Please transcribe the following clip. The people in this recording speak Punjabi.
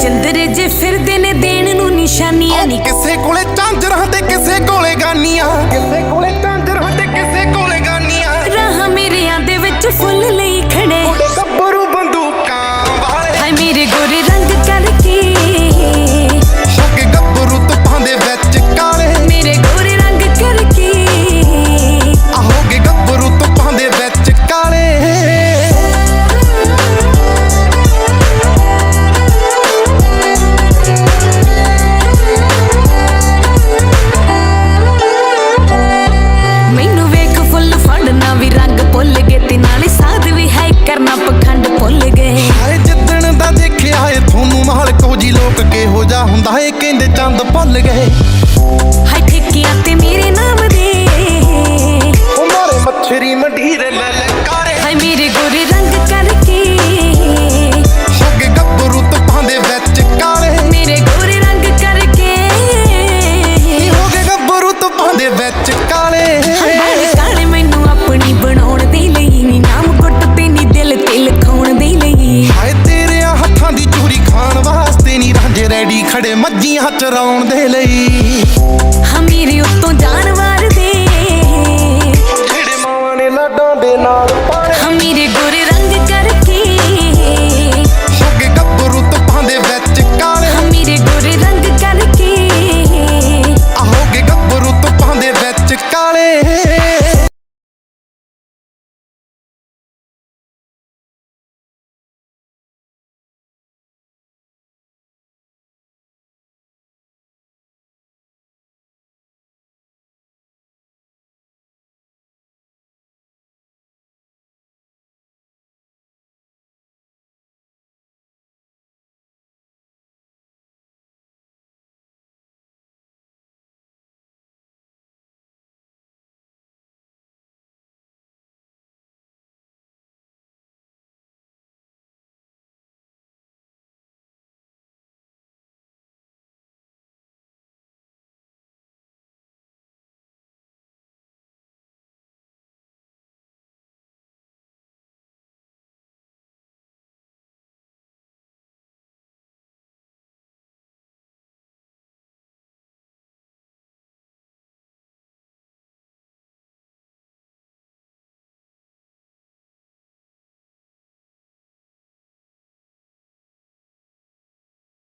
ਚੰਦਰੇ ਜੇ ਫਿਰਦੇ ਨੇ ਦੇਣ ਨੂੰ ਨਿਸ਼ਾਨੀਆਂ ਨਹੀਂ। ਕਿਸੇ ਕੋਲੇ ਝਾਂਜਰਾਂ ਤੇ ਕਿਸੇ ਕੋਲੇ ਗਾਨੀਆਂ। ਕਿਸੇ ਕਰਨਾ ਪਖੰਡ ਭੁੱਲ ਗਏ। ਹਾਏ ਜਿੱਦਣ ਦਾ ਦੇਖਿਆ ਏ ਤੁਹਾਨੂੰ ਮਾਲਕੋ ਜੀ ਲੋਕ ਕਿਹੋ ਜਾ ਹੁੰਦਾ ਏ ਕਹਿੰਦੇ ਚੰਦ ਭੁੱਲ ਗਏ। ਹਾਏ ਠੇਕਿਆਂ ਤੇ ਮੇਰੇ ਨਾਮ ਦੇ। ਉਹ ਮਾਰੇ ਮੱਛਰੀ ਮੰਡੀਰੇ ਲੈ ਲੈ ਕਾਰੇ। ਹਾਏ ਮੇਰੇ ਗੋਰੇ ਰੰਗ ਕਰਕੇ। ਹੋ ਕੇ ਗੱਭਰੂ ਤੁਪਾਂ ਦੇ ਵਿੱਚ ਕਾਲੇ। ਮੇਰੇ ਗੋਰੇ ਰੰਗ ਕਰਕੇ। ਹੋ ਕੇ ਗੱਭਰੂ ਤੁਪਾਂ ਦੇ ਵਿੱਚ ਕਾਲੇ। ਹਾਏ ਕਾਲੇ ਮੈਨੂੰ ਆਪਣੀ ਬਣਾਉਣ ਦੇ ਲਈ ਨੀ ਨਾਮ ਵਾਸਤੇ ਖੜੇ ਮੱਝੀਆਂ ਚਰਾਉਣ ਦੇ ਲਈ। ਹਾਂ ਮੇਰੇ ਉੱਤੋਂ ਜਾਣ